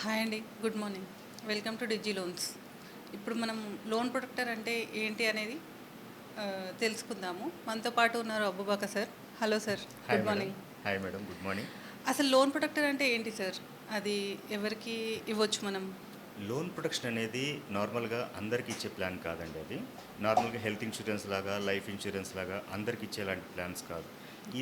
Hi అండి good morning. Welcome to Digi loans. ఇప్పుడు మనం లోన్ ప్రొటెక్టర్ అంటే ఏంటి అనేది తెలుసుకుందాము. మనతో పాటు ఉన్నారు అబ్బుబాక sir. Hello sir good morning. Hi madam good morning. అసలు లోన్ ప్రొటెక్టర్ అంటే ఏంటి సార్? అది ఎవరికి ఇవ్వచ్చు మనం? లోన్ ప్రొటెక్షన్ అనేది నార్మల్గా అందరికి ఇచ్చే ప్లాన్ కాదండి అది. నార్మల్గా హెల్త్ ఇన్సూరెన్స్ లాగా లైఫ్ ఇన్సూరెన్స్ లాగా అందరికి ఇచ్చేలాంటి ప్లాన్స్ కాదు.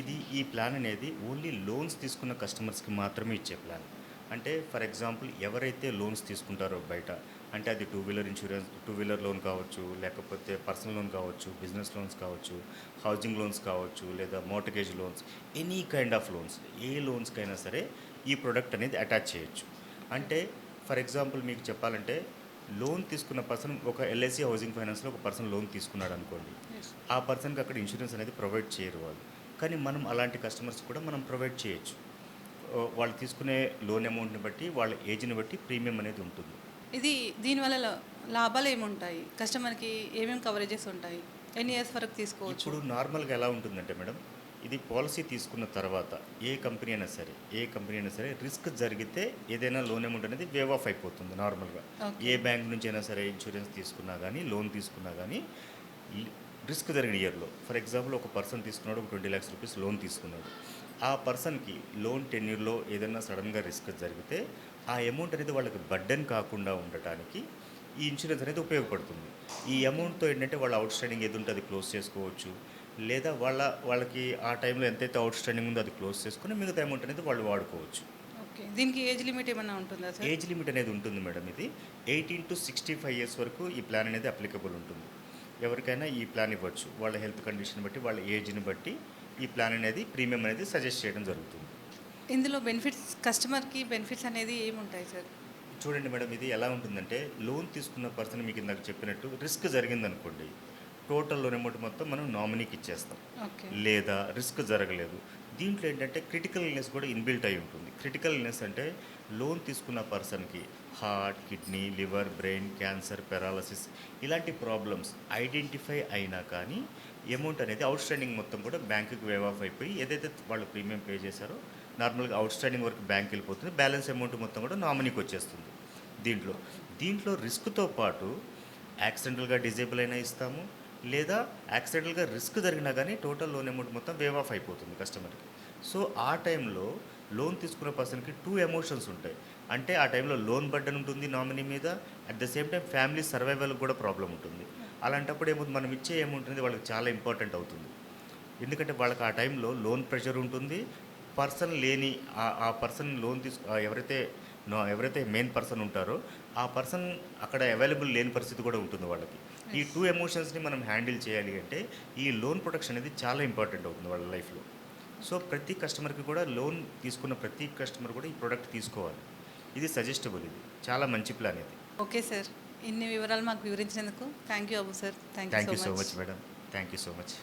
ఇది ఈ ప్లాన్ అనేది ఓన్లీ లోన్స్ తీసుకున్న కస్టమర్స్కి మాత్రమే ఇచ్చే ప్లాన్. అంటే ఫర్ ఎగ్జాంపుల్ ఎవరైతే లోన్స్ తీసుకుంటారో బయట అంటే అది two wheeler insurance two wheeler loan కావచ్చు లేకపోతే పర్సనల్ లోన్ కావచ్చు బిజినెస్ లోన్స్ కావచ్చు హౌసింగ్ లోన్స్ కావచ్చు లేదా mortgage loans any kind of loans ఏ లోన్స్కైనా సరే ఈ ప్రొడక్ట్ అనేది అటాచ్ చేయొచ్చు. అంటే ఫర్ ఎగ్జాంపుల్ మీకు చెప్పాలంటే లోన్ తీసుకున్న పర్సన్ ఒక ఎల్ఐసి హౌసింగ్ ఫైనాన్స్లో ఒక పర్సన్ లోన్ తీసుకున్నాడు అనుకోండి. ఆ పర్సన్కి అక్కడ ఇన్సూరెన్స్ అనేది ప్రొవైడ్ చేయరు వాళ్ళు. కానీ మనం అలాంటి కస్టమర్స్ కూడా మనం ప్రొవైడ్ చేయొచ్చు. వాళ్ళు తీసుకునే లోన్ అమౌంట్ని బట్టి వాళ్ళ ఏజ్ని బట్టి ప్రీమియం అనేది ఉంటుంది. ఇది దీనివల్ల లాభాలు ఏముంటాయి? కస్టమర్కి ఏమేమి కవరేజెస్ ఉంటాయి? ఎన్ని ఇయర్స్ వరకు తీసుకోవచ్చు? ఇప్పుడు నార్మల్గా ఎలా ఉంటుందంటే మేడం ఇది పాలసీ తీసుకున్న తర్వాత ఏ కంపెనీ అయినా సరే ఏ కంపెనీ అయినా సరే రిస్క్ జరిగితే ఏదైనా లోన్ అమౌంట్ అనేది వేవ్ ఆఫ్ అయిపోతుంది నార్మల్గా. ఏ బ్యాంక్ నుంచి అయినా సరే ఇన్సూరెన్స్ తీసుకున్నా కానీ లోన్ తీసుకున్నా కానీ రిస్క్ జరిగిన ఇయర్లో. ఫర్ ఎగ్జాంపుల్ ఒక పర్సన్ తీసుకున్నాడు ఒక ట్వంటీ ల్యాక్స్ రూపీస్ లోన్ తీసుకున్నాడు. ఆ పర్సన్కి లోన్ టెన్యూర్లో ఏదైనా సడన్గా రిస్క్ జరిగితే ఆ అమౌంట్ అనేది వాళ్ళకి బడ్డెన్ కాకుండా ఉండటానికి ఈ ఇన్సూరెన్స్ అనేది ఉపయోగపడుతుంది. ఈ అమౌంట్తో ఏంటంటే వాళ్ళ అవుట్ స్టాండింగ్ ఏది ఉంటే అది క్లోజ్ చేసుకోవచ్చు. లేదా వాళ్ళ వాళ్ళకి ఆ టైంలో ఎంతైతే అవుట్ స్టాండింగ్ ఉందో అది క్లోజ్ చేసుకుని మిగతా అమౌంట్ అనేది వాళ్ళు వాడుకోవచ్చు. ఓకే. దీనికి ఏజ్ లిమిట్ ఏమైనా ఉంటుందా సార్? ఏజ్ లిమిట్ అనేది ఉంటుంది మేడం ఇది. Eighteen to sixty five years వరకు ఈ ప్లాన్ అనేది అప్లికబుల్ ఉంటుంది. ఎవరికైనా ఈ ప్లాన్ ఇవ్వచ్చు. వాళ్ళ హెల్త్ కండిషన్ బట్టి వాళ్ళ ఏజ్ని బట్టి ఈ ప్లాన్ అనేది ప్రీమియం అనేది సజెస్ట్ చేయడం జరుగుతుంది. ఇందులో బెనిఫిట్స్ కస్టమర్కి బెనిఫిట్స్ అనేది ఏముంటాయి సార్? చూడండి మేడం ఇది ఎలా ఉంటుందంటే లోన్ తీసుకున్న పర్సన్ మీకు ఇందాక చెప్పినట్టు రిస్క్ జరిగిందనుకోండి టోటల్ లోన్ అమౌంట్ మొత్తం మనం నామినీకి ఇచ్చేస్తాం. ఓకే. లేదా రిస్క్ జరగలేదు. దీంట్లో ఏంటంటే క్రిటికల్ ఇల్నెస్ కూడా ఇన్బిల్ట్ అయి ఉంటుంది. క్రిటికల్ ఇల్నెస్ అంటే లోన్ తీసుకున్న పర్సన్కి heart kidney liver brain cancer paralysis ఇలాంటి ప్రాబ్లమ్స్ ఐడెంటిఫై అయినా కానీ అమౌంట్ అనేది అవుట్ స్టాండింగ్ మొత్తం కూడా బ్యాంకుకి వేవ్ ఆఫ్ అయిపోయి ఏదైతే వాళ్ళు ప్రీమియం పే చేశారో నార్మల్గా అవుట్ స్టాండింగ్ వరకు బ్యాంక్ వెళ్ళిపోతుంది. బ్యాలెన్స్ అమౌంట్ మొత్తం కూడా నామినీకి వచ్చేస్తుంది దీంట్లో. దీంట్లో రిస్క్తో పాటు యాక్సిడెంటల్గా డిజేబుల్ అయినా ఇస్తాము. లేదా యాక్సిడెంటల్గా రిస్క్ జరిగినా కానీ టోటల్ లోన్ అమౌంట్ మొత్తం వేవ్ ఆఫ్ అయిపోతుంది కస్టమర్కి సో ఆ టైంలో లోన్ తీసుకున్న పర్సన్కి టూ ఎమోషన్స్ ఉంటాయి. అంటే ఆ టైంలో లోన్ బర్డన్ ఉంటుంది నామినీ మీద at the same time family survival కూడా ప్రాబ్లం ఉంటుంది. అలాంటప్పుడు ఏమవుతుంది మనం ఇచ్చే అమౌంట్ అనేది వాళ్ళకి చాలా ఇంపార్టెంట్ అవుతుంది. ఎందుకంటే వాళ్ళకి ఆ టైంలో లోన్ ప్రెషర్ ఉంటుంది. పర్సన్ లేని ఆ- పర్సన్ లోన్ తీసు ఎవరైతే ఎవరైతే మెయిన్ పర్సన్ ఉంటారో ఆ పర్సన్ అక్కడ అవైలబుల్ లేని పరిస్థితి కూడా ఉంటుంది వాళ్ళకి. ఈ టూ ఎమోషన్స్ని మనం హ్యాండిల్ చేయాలి అంటే ఈ లోన్ ప్రొటెక్షన్ అనేది చాలా ఇంపార్టెంట్ అవుతుంది వాళ్ళ లైఫ్లో సో ప్రతి కస్టమర్కి కూడా లోన్ తీసుకున్న ప్రతి కస్టమర్ కూడా ఈ ప్రోడక్ట్ తీసుకోవాలి. ఇది సజెస్టబుల్ ఇది. చాలా మంచి ప్లాన్ ఇది. ఓకే సార్ ఇన్ని వివరాలు మాకు వివరించినందుకు thank you Abu sir thank you so much madam thank you so much